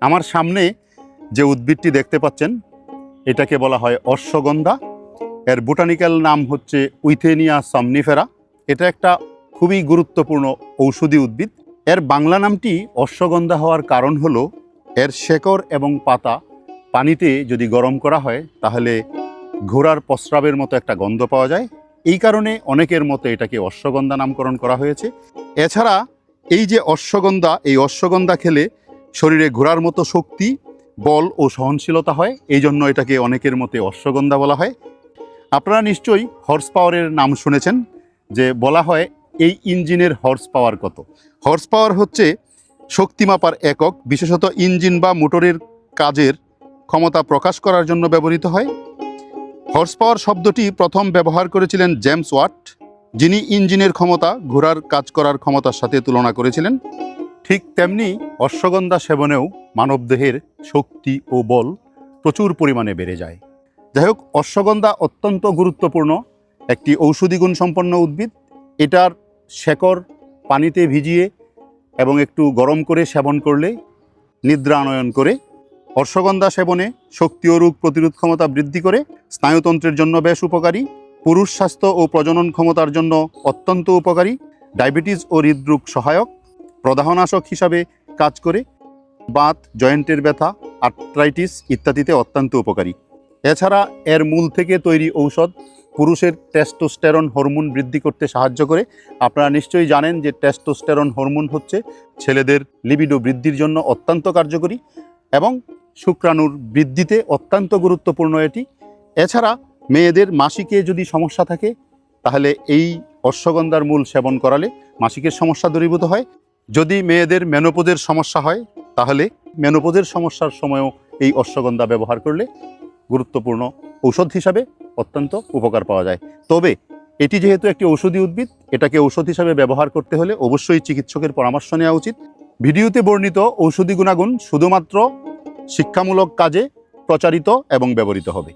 আমার সামনে যে উদ্ভিদটি দেখতে পাচ্ছেন, এটাকে বলা হয় অশ্বগন্ধা। এর বোটানিক্যাল নাম হচ্ছে উইথেনিয়া সামনিফেরা। এটা একটা খুবই গুরুত্বপূর্ণ ঔষধি উদ্ভিদ। এর বাংলা নামটি অশ্বগন্ধা হওয়ার কারণ হলো, এর শেকড় এবং পাতা পানিতে যদি গরম করা হয়, তাহলে ঘোড়ার প্রস্রাবের মতো একটা গন্ধ পাওয়া যায়। এই কারণে অনেকের মতো এটাকে অশ্বগন্ধা নামকরণ করা হয়েছে। এছাড়া এই যে অশ্বগন্ধা, এই অশ্বগন্ধা খেলে শরীরে ঘোরার মতো শক্তি, বল ও সহনশীলতা হয় এই জন্য এটাকে অনেকের মতে অশ্বগন্ধা বলা হয়। আপনারা নিশ্চয়ই হর্স পাওয়ারের নাম শুনেছেন, যে বলা হয় এই ইঞ্জিনের হর্স পাওয়ার কত। হর্স পাওয়ার হচ্ছে শক্তি মাপার একক, বিশেষত ইঞ্জিন বা মোটরের কাজের ক্ষমতা প্রকাশ করার জন্য ব্যবহৃত হয়। হর্স পাওয়ার শব্দটি প্রথম ব্যবহার করেছিলেন জেমস ওয়াট, যিনি ইঞ্জিনের ক্ষমতা, ঘোড়ার কাজ করার ক্ষমতার সাথে তুলনা করেছিলেন। ঠিক তেমনি অশ্বগন্ধা সেবনেও মানবদেহের শক্তি ও বল প্রচুর পরিমাণে বেড়ে যায়। যাই হোক অশ্বগন্ধা অত্যন্ত গুরুত্বপূর্ণ একটি ঔষধি গুণ সম্পন্ন উদ্ভিদ। এটার শেকড় পানিতে ভিজিয়ে এবং একটু গরম করে সেবন করলে নিদ্রা আনয়ন করে, অশ্বগন্ধা সেবনে শক্তি ও রোগ প্রতিরোধ ক্ষমতা বৃদ্ধি করে, স্নায়ুতন্ত্রের জন্য বেশ উপকারী, পুরুষ স্বাস্থ্য ও প্রজনন ক্ষমতার জন্য অত্যন্ত উপকারী, ডায়াবেটিস ও হৃদরোগ সহায়ক প্রদাহনাশক হিসাবে কাজ করে বাত, জয়েন্টের ব্যথা, আর্থ্রাইটিস ইত্যাদিতে অত্যন্ত উপকারী। এছাড়া এর মূল থেকে তৈরি ঔষধ পুরুষের টেস্টোস্টেরন হরমোন বৃদ্ধি করতে সাহায্য করে। আপনারা নিশ্চয়ই জানেন যে টেস্টোস্টেরন হরমোন হচ্ছে ছেলেদের লিবিডো বৃদ্ধির জন্য অত্যন্ত কার্যকরী এবং শুক্রাণুর বৃদ্ধিতে অত্যন্ত গুরুত্বপূর্ণ এটি। এছাড়া মেয়েদের মাসিকে যদি সমস্যা থাকে, তাহলে এই অশ্বগন্ধার মূল সেবন করালে মাসিকের সমস্যা দূরীভূত হয়। যদি মেয়েদের মেনোপোজের সমস্যা হয়, তাহলে মেনোপোজের সমস্যার সময়ও এই অশ্বগন্ধা ব্যবহার করলে গুরুত্বপূর্ণ ঔষধ হিসাবে অত্যন্ত উপকার পাওয়া যায়। তবে এটি যেহেতু একটি ঔষধি উদ্ভিদ, এটাকে ঔষধ হিসাবে ব্যবহার করতে হলে অবশ্যই চিকিৎসকের পরামর্শ নেওয়া উচিত। ভিডিওতে বর্ণিত ঔষধি গুণাগুণ শুধুমাত্র শিক্ষামূলক কাজে প্রচারিত এবং ব্যবহৃত হবে।